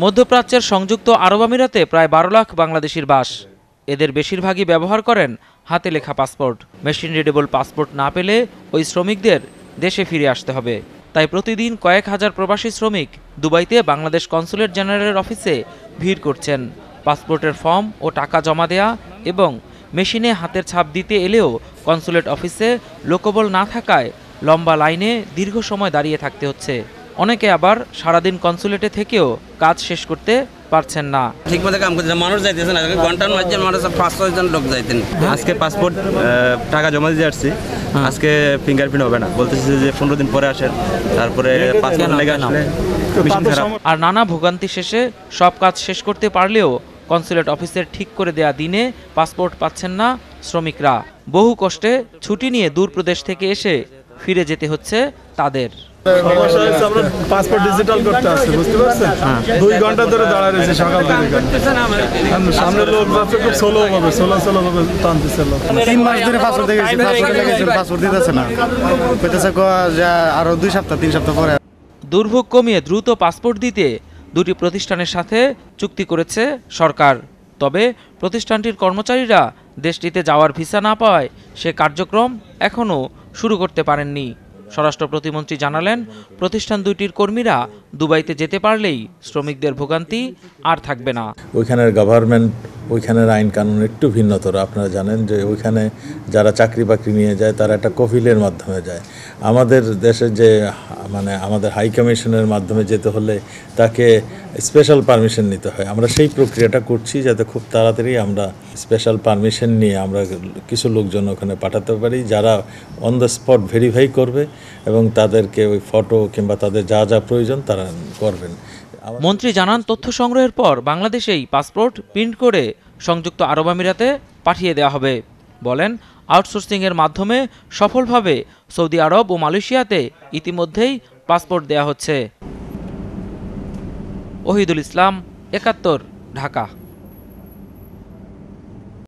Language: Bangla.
মধ্যপ্রাচ্যের সংযুক্ত আরব আমিরাতে প্রায় বারো লাখ বাংলাদেশির বাস। এদের বেশিরভাগই ব্যবহার করেন হাতে লেখা পাসপোর্ট। মেশিন রিডেবল পাসপোর্ট না পেলে ওই শ্রমিকদের দেশে ফিরে আসতে হবে। তাই প্রতিদিন কয়েক হাজার প্রবাসী শ্রমিক দুবাইতে বাংলাদেশ কনসুলেট জেনারেলের অফিসে ভিড় করছেন। পাসপোর্টের ফর্ম ও টাকা জমা দেয়া এবং মেশিনে হাতের ছাপ দিতে এলেও কনসুলেট অফিসে লোকবল না থাকায় লম্বা লাইনে দীর্ঘ সময় দাঁড়িয়ে থাকতে হচ্ছে। অনেকে আবার সারাদিন কনসুলেটে থেকেও কাজ শেষ করতে পারছেন না। ঠিক মতো কাম করছে না। মানুষ যাইতেছে না ঘণ্টার মাঝে মানুষ পাঁচ ছয় জন লোক যাইতেন। আজকে পাসপোর্ট টাকা জমা দিতে আসছি। আজকে ফিঙ্গারপ্রিন্ট হবে না। বলতেছে যে পনেরো দিন পরে আসেন। তারপরে পাসপোর্ট লেগে আসলে আর নানা ভোগান্তি শেষে সব কাজ শেষ করতে পারলেও কনসুলেট অফিসের ঠিক করে দেয়া দিনে পাসপোর্ট পাচ্ছেন না শ্রমিকরা। বহু কষ্টে ছুটি নিয়ে দূর প্রদেশ থেকে এসে ফিরে যেতে হচ্ছে তাদের। সমস্যা হচ্ছে আমরা পাসপোর্ট ডিজিটাল করতে আসছে বুঝতে পারছেন? দুই ঘণ্টা ধরে দাঁড়ায় রয়েছে সকাল থেকে। সামনে লোক যাচ্ছে খুব স্লো ভাবে স্লো স্লো ভাবে টানতেছে লোক। তিন মাস ধরে পাসপোর্ট দেখেছি পাসপোর্ট পাসপোর্ট দিতেছে না। কইতেছে আরও দুই সপ্তাহ তিন সপ্তাহ পরে। দুর্ভোগ কমিয়ে দ্রুত পাসপোর্ট দিতে দুটি প্রতিষ্ঠানের সাথে চুক্তি করেছে সরকার। তবে প্রতিষ্ঠানটির কর্মচারীরা দেশটিতে যাওয়ার ভিসা না পাওয়ায় সে কার্যক্রম এখনও শুরু করতে পারেননি। স্বরাষ্ট্র প্রতিমন্ত্রী জানালেন, প্রতিষ্ঠান দুইটির কর্মীরা দুবাইতে যেতে পারলেই শ্রমিকদের ভোগান্তি আর থাকবে না। ওইখানের গভর্নমেন্ট ওইখানের আইন কানুন একটু ভিন্নতর। আপনারা জানেন যে ওইখানে যারা চাকরি বাকরি নিয়ে যায়, তারা একটা কফিলের মাধ্যমে যায়। আমাদের দেশে যে মানে আমাদের হাই কমিশনের মাধ্যমে যেতে হলে তাকে স্পেশাল পারমিশন নিতে হয়। আমরা সেই প্রক্রিয়াটা করছি যাতে খুব তাড়াতাড়ি আমরা স্পেশাল পারমিশন নিয়ে আমরা কিছু লোকজন ওখানে পাঠাতে পারি, যারা অন দ্য স্পট ভেরিফাই করবে এবং তাদেরকে ওই ফটো কিংবা তাদের যা যা প্রয়োজন তারা করবেন। মন্ত্রী জানান, তথ্য সংগ্রহের পর বাংলাদেশেই পাসপোর্ট প্রিন্ট করে সংযুক্ত আরব আমিরাতে পাঠিয়ে দেওয়া হবে। বলেন আউটসোর্সিংয়ের মাধ্যমে সফলভাবে সৌদি আরব ও মালয়েশিয়াতে ইতিমধ্যেই পাসপোর্ট দেয়া হচ্ছে। ওহিদুল ইসলাম, একাত্তর, ঢাকা।